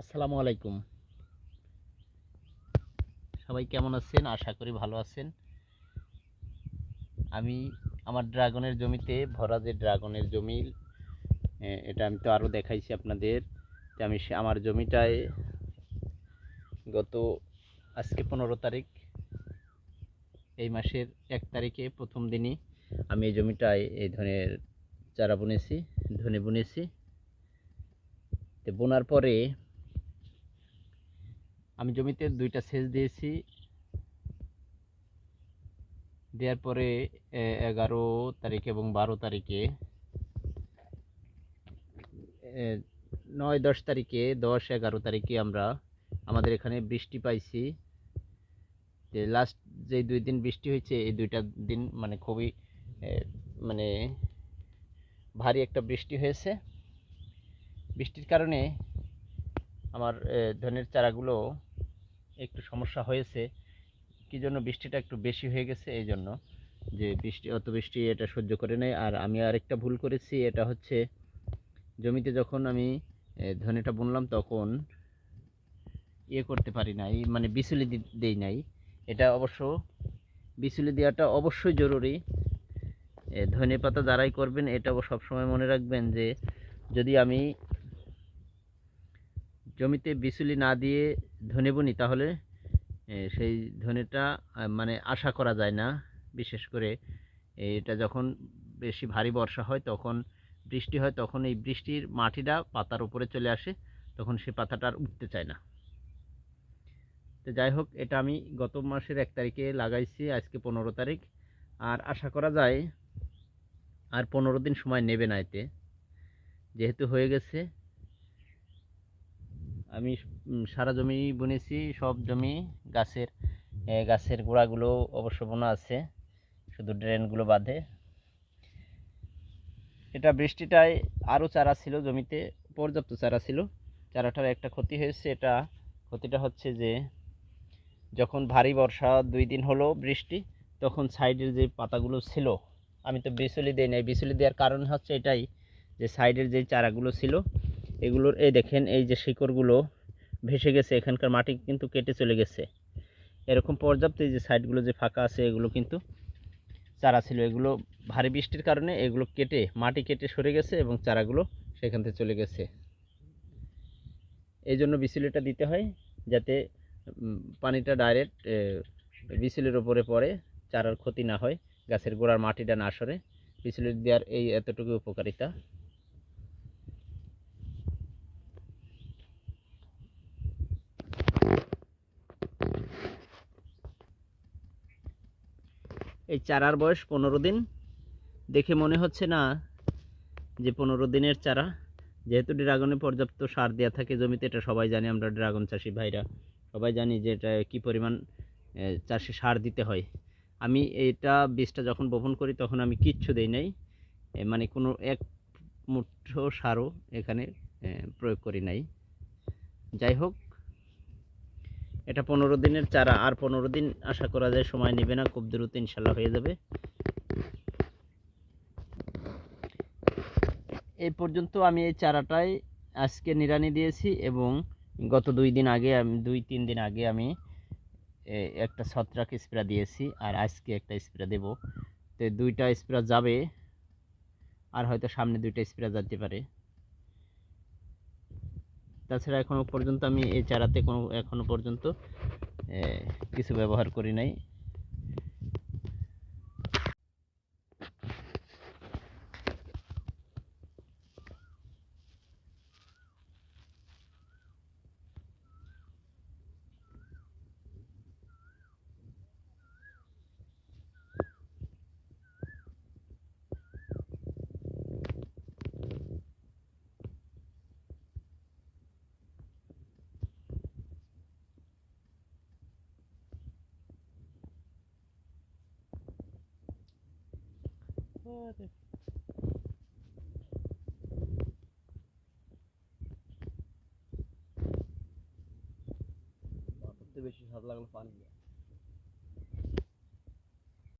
আসসালামু আলাইকুম। সবাই কেমন আছেন? আশা করি ভালো আছেন। আমি আমার ড্রাগনের জমিতে, ভরা যে ড্রাগনের জমি এটা আমি তো আরও দেখাইছি আপনাদের, যে আমি আমার জমিটায় গত আজকে পনেরো তারিখ, এই মাসের এক তারিখে প্রথম দিনই আমি এই জমিটায় এই ধরনের চারা বুনেছি, ধনে বুনেছি। তো বোনার পরে আমি জমিতে দুইটা সেচ দিয়েছি। দেওয়ার পরে এগারো তারিখ এবং বারো তারিখে নয়, দশ তারিখে, দশ, এগারো তারিখে আমরা আমাদের এখানে বৃষ্টি পাইছি। যে লাস্ট যে দুই দিন বৃষ্টি হয়েছে, এই দুইটা দিন মানে খুবই মানে ভারী একটা বৃষ্টি হয়েছে। বৃষ্টির কারণে আমার ধনের চারাগুলো একটু সমস্যা হয়েছে। কি জন্য বৃষ্টিটা একটু বেশি হয়ে গেছে এই জন্য যে বৃষ্টি, অত বৃষ্টি এটা সহ্য করে নেয় আর আমি আরেকটা ভুল করেছি, এটা হচ্ছে জমিতে যখন আমি ধনেটা বুনলাম তখন ইয়ে করতে পারি নাই মানে বিচুলি দেই নাই। এটা অবশ্য, বিচুলি দেওয়াটা অবশ্যই জরুরি। ধনে পাতা যারাই করবেন এটাও সবসময় মনে রাখবেন যে যদি আমি জমিতে বিচুলি না দিয়ে ধনে বুনি, তাহলে সেই ধনেটা মানে আশা করা যায় না। বিশেষ করে এটা যখন বেশি ভারী বর্ষা হয়, তখন বৃষ্টি হয়, তখন এই বৃষ্টির মাটিটা পাতার উপরে চলে আসে, তখন সে পাতাটা আর উঠতে চায় না। তো যাই হোক, এটা আমি গত মাসের এক তারিখে লাগাইছি, আজকে পনেরো তারিখ। আর আশা করা যায়, আর পনেরো দিন সময় নেবে না এতে। যেহেতু হয়ে গেছে আমি সারা জমি বুনেছি, সব জমি গাছের গাছের গোড়াগুলো অবশ্য বোনা আছে, শুধু ড্রেনগুলো বাঁধে। এটা বৃষ্টিটায় আরও চারা ছিল জমিতে, পর্যাপ্ত চারা ছিল। চারাটার একটা ক্ষতি হয়েছে, এটা ক্ষতিটা হচ্ছে যে, যখন ভারী বর্ষা দুই দিন হলো বৃষ্টি, তখন সাইডের যে পাতাগুলো ছিল, আমি তো বিচুলি দিই নাই। বিচুলি দেওয়ার কারণ হচ্ছে এটাই যে সাইডের যে চারাগুলো ছিল এগুলোর, এই দেখেন, এই যে শিকড়গুলো ভেসে গেছে, এখানকার মাটি কিন্তু কেটে চলে গেছে। এরকম পর্যাপ্ত এই যে সাইডগুলো যে ফাঁকা আছে, এগুলো কিন্তু চারা ছিল। এগুলো ভারী বৃষ্টির কারণে এগুলো কেটে, মাটি কেটে সরে গেছে এবং চারাগুলো সেখান থেকে চলে গেছে। এই জন্য বিচুলিটা দিতে হয়, যাতে পানিটা ডাইরেক্ট বিচুলির ওপরে পড়ে, চারার ক্ষতি না হয়, গাছের গোড়ার মাটিটা না সরে। বিচুলি দেওয়ার এই এতটুকু উপকারিতা। এই চারার বয়স পনেরো দিন। দেখে মনে হচ্ছে না যে পনেরো দিনের চারা। যেহেতু ড্রাগনে পর্যাপ্ত সার দেওয়া থাকে জমিতে, এটা সবাই জানি, আমরা ড্রাগন চাষি ভাইরা সবাই জানি যে এটা কী পরিমাণ চাষে সার দিতে হয়। আমি এটা বীজটা যখন বপন করি, তখন আমি কিচ্ছু দেই নাই। মানে কোনো এক মুঠো সারও এখানে প্রয়োগ করি নাই। যাই হোক এটা পনেরো দিনের চারা, আর পনেরো দিন আশা করা যায় সময় নেবে না, খুব দ্রুত ইনশাল্লাহ হয়ে যাবে। এই পর্যন্ত আমি এই চারাটাই আজকে নিড়ানি দিয়েছি এবং গত দুই দিন আগে আমি, দুই তিন দিন আগে আমি একটা ছত্রাক স্প্রে দিয়েছি আর আজকে একটা স্প্রে দেব। তো দুইটা স্প্রে যাবে, আর হয়তো সামনে দুইটা স্প্রে যেতে পারে। তাছাড়া এখনও পর্যন্ত আমি এই চারাতে কোনো এখনও পর্যন্ত কিছু ব্যবহার করি নাই। Hadi. Mantıklı 500 hazırlıklı falan ya.